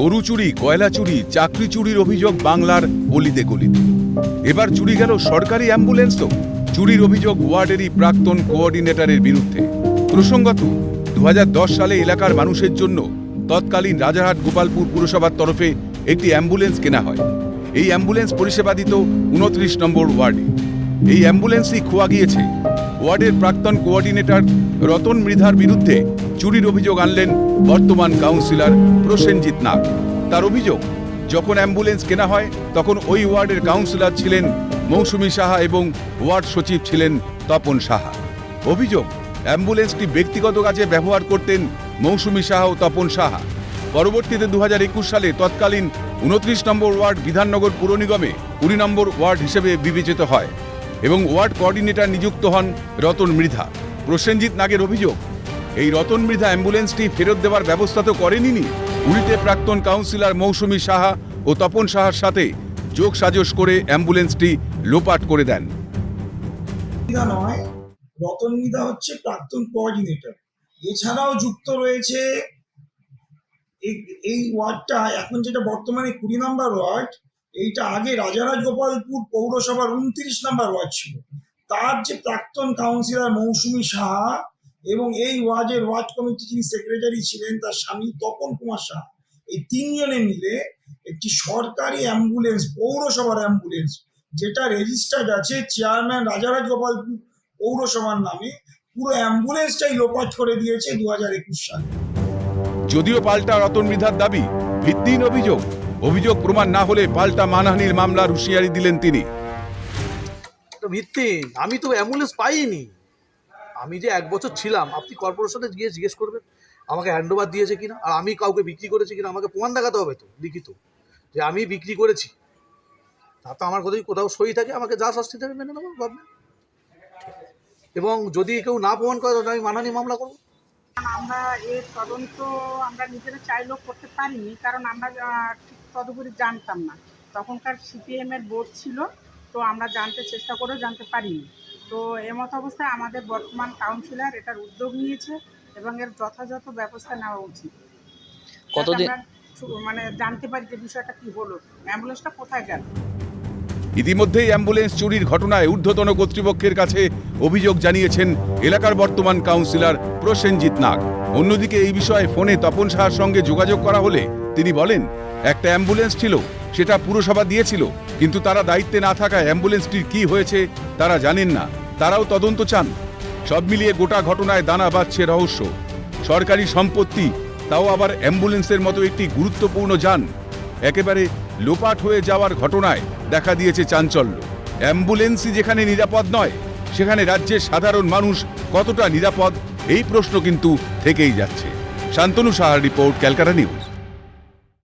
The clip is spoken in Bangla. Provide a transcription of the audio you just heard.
গরু চুরি, কয়লা চুরি, চাকরি চুরির অভিযোগ বাংলার গলিতে গলিতে। এবার চুরি গেল সরকারি অ্যাম্বুলেন্সও। চুরির অভিযোগ ওয়ার্ডেরই প্রাক্তন কোঅর্ডিনেটরের বিরুদ্ধে। প্রসঙ্গত দু হাজার দশ সালে এলাকার মানুষের জন্য তৎকালীন রাজারহাট গোপালপুর পুরসভার তরফে একটি অ্যাম্বুলেন্স কেনা হয়। এই অ্যাম্বুলেন্স পরিষেবা দিত উনত্রিশ নম্বর ওয়ার্ডে। এই অ্যাম্বুলেন্সই খোয়া গিয়েছে ওয়ার্ডের প্রাক্তন কোঅর্ডিনেটর রতন মৃধার বিরুদ্ধে চুরির অভিযোগ আনলেন বর্তমান কাউন্সিলর প্রসেনজিৎ নাগ। তার অভিযোগ, যখন অ্যাম্বুলেন্স কেনা হয়, তখন ওই ওয়ার্ডের কাউন্সিলর ছিলেন মৌসুমী সাহা এবং ওয়ার্ড সচিব ছিলেন তপন সাহা। অভিযোগ, অ্যাম্বুলেন্সটি ব্যক্তিগত কাজে ব্যবহার করতেন মৌসুমী সাহা ও তপন সাহা। পরবর্তীতে দু হাজার একুশ সালে তৎকালীন উনত্রিশ নম্বর ওয়ার্ড বিধাননগর পুর নিগমে কুড়ি নম্বর ওয়ার্ড হিসেবে বিবেচিত হয়। এবং ওয়ার্ড কোঅর্ডিনেটর নিযুক্ত হন রতন মৃধা। প্রসেনজিৎ নাগের অভিযোগ, এই রতন মৃধা অ্যাম্বুলেন্সটি ফেরত দেওয়ার ব্যবস্থা তো করেনি উল্টে প্রাক্তন কাউন্সিলর মৌসুমী সাহা ও তপন সাহার সাথে যোগ সাজস করে অ্যাম্বুলেন্সটি লোপাট করে দেন। নয়, রতন মিদা হচ্ছে প্রাক্তন কোঅর্ডিনেটর। এছাড়াও যুক্ত রয়েছে এই ওয়ার্ডটা এখন যেটা বর্তমানে কুড়ি নম্বর ওয়ার্ড এইটা আগে রাজারাজ গোপালপুর পৌরসভার উনত্রিশ নম্বর ওয়ার্ড ছিল। তার যে প্রাক্তন কাউন্সিলর মৌসুমী সাহা এবং এই ওয়ার্ডের ওয়ার্ড কমিটি যিনি সেক্রেটারি ছিলেন, তার স্বামী তপন কুমার সাহা, এই তিনজনে মিলে একটি সরকারি অ্যাম্বুলেন্স পৌরসভার অ্যাম্বুলেন্স যেটা রেজিস্টার্ড আছে চেয়ারম্যান রাজারাজ গোপালপুর পৌরসভার নামে, পুরো অ্যাম্বুলেন্সটাই লোপাট করে দিয়েছে দু একুশ সালে। যদিও পাল্টা রতন মৃধার দাবি, ভিত্তিহীন অভিযোগ অভিযোগ প্রমাণ না হলে পাল্টা মানহানির মামলার হুঁশিয়ারি দিলেন তিনি। তো ভিত্তি আমি তো অ্যাম্বুলেন্স পাইনি। আমি যে এক বছর ছিলাম আপনি কর্পোরেশনে গিয়ে জিজ্ঞেস করবেন আমাকে হ্যান্ড ওভার দিয়েছে কিনা আর আমি কাউকে বিক্রি করেছি কিনা আমাকে প্রমাণ দেখাতে হবে তো লিখিত যে আমি বিক্রি করেছি। তা তো আমার কোথাও কোথাও সই থাকে আমাকে যা শাস্তি দেবে মেনে নেব ভাববেন। এবং যদি কেউ না প্রমাণ করে তাহলে আমি মানহানি মামলা করব। আমরা এর তদন্ত আমরা নিজেরা চাইলেও করতে পারিনি কারণ আমরা তদুপরি জানতাম না। তখনকার সিপিএম এর বোর্ড ছিল তো আমরা জানতে চেষ্টা করেও জানতে পারিনি। তো এমত অবস্থায় আমাদের বর্তমান কাউন্সিলর এটার উদ্যোগ নিয়েছে এবং এর যথাযথ ব্যবস্থা নেওয়া উচিত। কতদিন- মানে জানতে পারি যে বিষয়টা কি হলো। অ্যাম্বুলেন্সটা কোথায় গেল? ইতিমধ্যেই অ্যাম্বুলেন্স চুরির ঘটনায় ঊর্ধ্বতন কর্তৃপক্ষের কাছে অভিযোগ জানিয়েছেন এলাকার বর্তমান কাউন্সিলর প্রসেনজিৎ নাগ। অন্যদিকে এই বিষয়ে ফোনে তপন সাহার সঙ্গে যোগাযোগ করা হলে তিনি বলেন একটা অ্যাম্বুলেন্স ছিল, সেটা পুরসভা দিয়েছিল, কিন্তু তারা দায়িত্বে না থাকায় অ্যাম্বুলেন্সটির কি হয়েছে তারা জানেন না। তারাও তদন্ত চান। সব মিলিয়ে গোটা ঘটনায় দানা বাঁধছে রহস্য। সরকারি সম্পত্তি, তাও আবার অ্যাম্বুলেন্সের মতো একটি গুরুত্বপূর্ণ যান। একেবারে লোপাট হয়ে যাওয়ার ঘটনায় দেখা দিয়েছে চাঞ্চল্য। অ্যাম্বুলেন্সই যেখানে নিরাপদ নয়, সেখানে রাজ্যের সাধারণ মানুষ কতটা নিরাপদ, এই প্রশ্ন কিন্তু থেকেই যাচ্ছে। শান্তনু সাহার রিপোর্ট, ক্যালকাটা নিউজ।